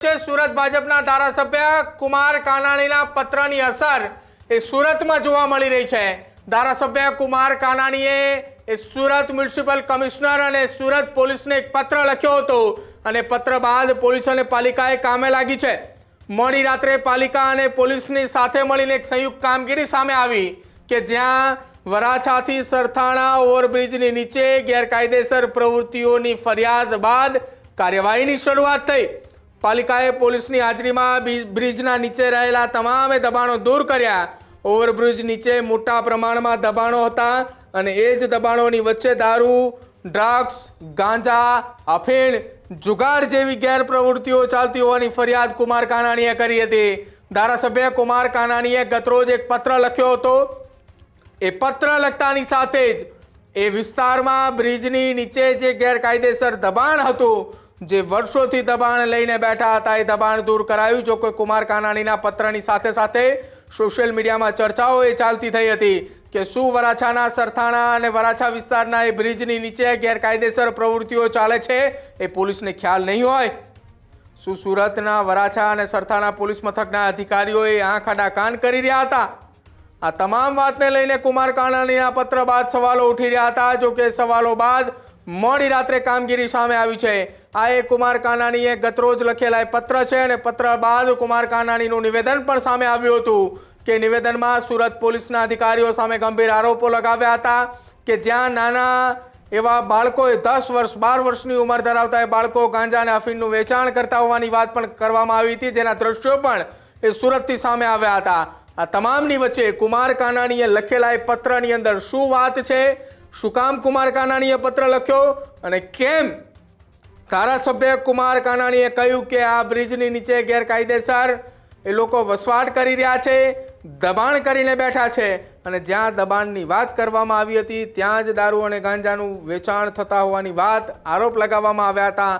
છે સુરત ભાજપના ધારાસભ્ય કુમાર કાનાણીના પત્રની અસર એ સુરતમાં જોવા મળી રહી છે. ધારાસભ્ય કુમાર કાનાણીએ એ સુરત મ્યુનિસિપલ કમિશનર અને સુરત પોલીસને એક પત્ર લખ્યો હતો અને પત્ર બાદ પોલીસ અને પાલિકાએ કામે લાગી છે. મોડી રાત્રે પાલિકા અને પોલીસની સાથે મળીને એક સંયુક્ત કામગીરી સામે આવી કે જ્યાં વરાછાથી સરથાણા ઓવરબ્રિજની નીચે ગેરકાયદેસર પ્રવૃત્તિઓની ફરિયાદ બાદ કાર્યવાહીની શરૂઆત થઈ. પાલિકાએ પોલીસની હાજરીમાં બ્રિજના નીચે રહેલા તમામે દબાણો દૂર કર્યા. ઓવરબ્રિજ નીચે મોટા પ્રમાણમાં દબાણો હતા અને એ જ દબાણોની વચ્ચે દારૂ, ડ્રગ્સ, ગાંજા, અફીણ, જુગાર જેવી ગેરપ્રવૃત્તિઓ ચાલતી હોવાની ફરિયાદ કુમાર કાનાણીએ કરી હતી. ધારાસભ્ય કુમાર કાનાણીએ ગતરોજ એક પત્ર લખ્યો હતો. એ પત્ર લખતાની સાથે જ એ વિસ્તારમાં બ્રિજની નીચે જે ગેરકાયદેસર દબાણ હતું જે વર્ષોથી દબાણ લઈને બેઠા હતા, એ દબાણ દૂર કરાયું. જો કે કુમાર કાનાણીના પત્રની સાથે સાથે સોશિયલ મીડિયામાં ચર્ચાઓ એ ચાલતી થઈ હતી કે શું વરાછાના સરથાણા અને વરાછા વિસ્તારના એ બ્રિજની નીચે ગેરકાયદેસર પ્રવૃત્તિઓ ચાલે છે, એ પોલીસને ખ્યાલ નહીં હોય? શું સુરતના વરાછા અને સરથાણા પોલીસ મથકના અધિકારીઓએ આંખ આડા કાન કરી રહ્યા હતા? આ તમામ વાતને લઈને કુમાર કાનાણીના પત્ર બાદ સવાલો ઉઠી રહ્યા હતા. જો કે સવાલો બાદ મોડી રાત્રે કામગીરી સામે આવી છે. આ એ કુમાર કાનાણીએ ગતરોજ લખેલા પત્ર છે અને પત્ર બાદ કુમાર કાનાણીનું નિવેદન પણ સામે આવ્યું હતું કે નિવેદનમાં સુરત પોલીસના અધિકારીઓ સામે ગંભીર આરોપો લગાવ્યા હતા કે જ્યાં નાના એવા બાળકોએ દસ વર્ષ, બાર વર્ષની ઉંમર ધરાવતા એ બાળકો ગાંજા અને અફીણનું વેચાણ કરતા હોવાની વાત પણ કરવામાં આવી હતી. જેના દ્રશ્યો પણ એ સુરતથી સામે આવ્યા હતા. આ તમામની વચ્ચે કુમાર કાનાણીએ લખેલા એ પત્રની અંદર શું વાત છે? શું કામ કુમાર કાનાણીએ પત્ર લખ્યો? અને કેમ ધારાસભ્ય કુમાર કાનાણીએ કહ્યું કે આ બ્રિજની નીચે ગેરકાયદેસર એ લોકો વસવાટ કરી રહ્યા છે, દબાણ કરીને બેઠા છે અને જ્યાં દબાણની વાત કરવામાં આવી હતી, ત્યાં જ દારૂ અને ગાંજાનું વેચાણ થતા હોવાની વાત આરોપ લગાવવામાં આવ્યા હતા.